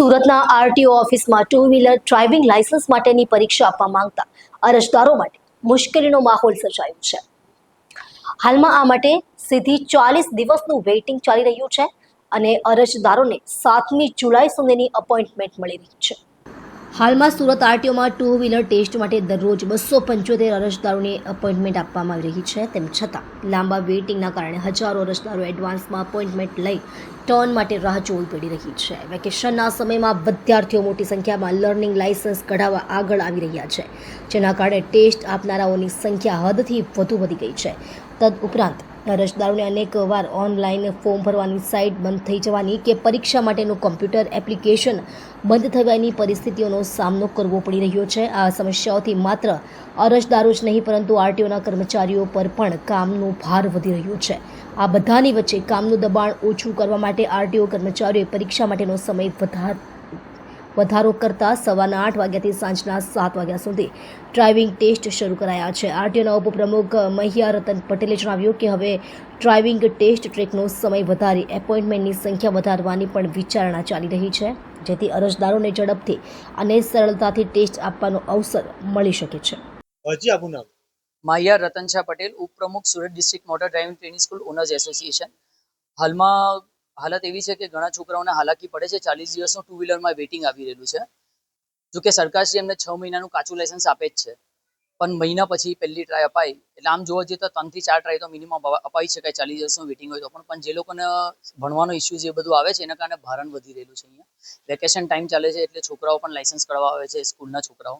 સુરતના આરટીઓ ઓફિસમાં two wheeler driving licence માટેની પરીક્ષા આપવા માંગતા અરજદારો માટે મુશ્કેલીનો માહોલ સર્જાયો છે. હાલમાં આ માટે સીધી ચાલીસ દિવસનું વેઇટિંગ ચાલી રહ્યું છે અને અરજદારોને સાતમી જુલાઈ સુધીની અપોઇન્ટમેન્ટ મળી રહી છે. હાલમાં સુરત આરટીઓમાં ટુ વ્હીલર ટેસ્ટ માટે દરરોજ બસો પંચોતેર અરજદારોની અપોઇન્ટમેન્ટ આપવામાં આવી રહી છે. તેમ છતાં, લાંબા વેઇટિંગના કારણે હજારો અરજદારો એડવાન્સમાં અપોઇન્ટમેન્ટ લઈ ટર્ન માટે રાહ જોવી પડી રહી છે. વેકેશનના સમયમાં વિદ્યાર્થીઓ મોટી સંખ્યામાં લર્નિંગ લાઇસન્સ કઢાવવા આગળ આવી રહ્યા છે, જેના કારણે ટેસ્ટ આપનારાઓની સંખ્યા હદથી વધુ વધી ગઈ છે. તદ ઉપરાંત અરજદારોને અનેક વાર ઓનલાઈન ફોર્મ ભરવાની સાઇટ બંધ થઈ જવાની કે પરીક્ષા માટેનું કોમ્પ્યુટર એપ્લિકેશન બંધ થવાની પરિસ્થિતિઓનો સામનો કરવો પડી રહ્યો છે. આ સમસ્યાઓથી માત્ર અરજદારો જ નહીં, પરંતુ આરટીઓના કર્મચારીઓ પર પણ કામનો ભાર વધી રહ્યો છે. આ બધાની વચ્ચે કામનું દબાણ ઓછું કરવા માટે આરટીઓ કર્મચારીઓએ પરીક્ષા માટેનો સમય વધાર વધારો કરતા સવારના આઠ વાગ્યાથી સાંજના સાત વાગ્યા સુધી. ડ્રાઇવિંગ ટેસ્ટ શરૂ કરાયા છે. આરટીઓના ઉપપ્રમુખ મહિયા રતન પટેલે જણાવ્યું કે હવે ડ્રાઇવિંગ ટેસ્ટ ટ્રેકનો સમય વધારી એપોઇન્ટમેન્ટની સંખ્યા વધારવાની પણ વિચારણા ચાલી રહી છે જેથી અરજદારોને ઝડપથી અને સરળતાથી ટેસ્ટ આપવાનો અવસર મળી શકે છે. હજી આપનું નામ? માહિયા રતનશા પટેલ ઉપપ્રમુખ Surat district motor driving training school owners association હાલમાં હાલત એવી છે કે ઘણા છોકરાઓને હાલાકી પડે છે. ચાલીસ દિવસનું ટુ વ્હીલરમાં વેઇટિંગ આવી રહેલું છે. જો કે સરકારશ્રી એમને છ મહિનાનું કાચું લાયસન્સ આપે જ છે. પણ મહિના પછી પહેલી ટ્રાય અપાય એટલે આમ જોવા જઈએ તો ત્રણથી ચાર ટ્રાય તો મિનિમમ અપાઈ શકાય ચાલીસ દિવસનું વેઇટિંગ હોય તો. પણ જે લોકોને ભણવાનો ઇસ્યુ જે બધું આવે છે, એના કારણે ભારણ વધી રહેલું છે અહીંયા. વેકેશન ટાઈમ ચાલે છે એટલે છોકરાઓ પણ લાયસન્સ કરવા આવે છે, સ્કૂલના છોકરાઓ.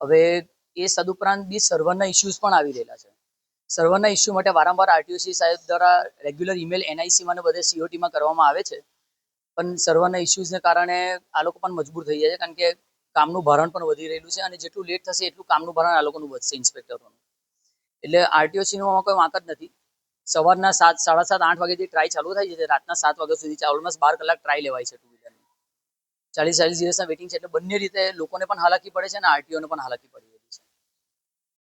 હવે એ સદુપરાંત બી સર્વરના ઇસ્યુઝ પણ આવી રહેલા છે. સર્વરના ઇસ્યુ માટે વારંવાર આરટીઓસી સાહેબ દ્વારા રેગ્યુલર ઈમેલ એનઆઈસીમાં ને બધે સીઓટીમાં કરવામાં આવે છે. પણ સર્વરના ઇસ્યુઝને કારણે આ લોકો પણ મજબૂર થઈ જાય છે, કારણ કે કામનું ભારણ પણ વધી રહેલું છે અને જેટલું લેટ થશે એટલું કામનું ભારણ આ લોકોનું વધશે ઇન્સ્પેક્ટરોનું એટલે આરટીઓસીનો કોઈ વાંક જ નથી. સવારના સાત, સાડા સાત, આઠ વાગ્યાથી ટ્રાય ચાલુ થાય છે રાતના સાત વાગ્યા સુધી ઓલમોસ્ટ બાર કલાક ટ્રાય લેવાય છે ટુ વ્હીલરની ચાલીસ ચાલીસ દિવસના વેઇટિંગ છે, એટલે બંને રીતે લોકોને પણ હાલાકી પડે છે અને આરટીઓને પણ હાલાકી પડે છે.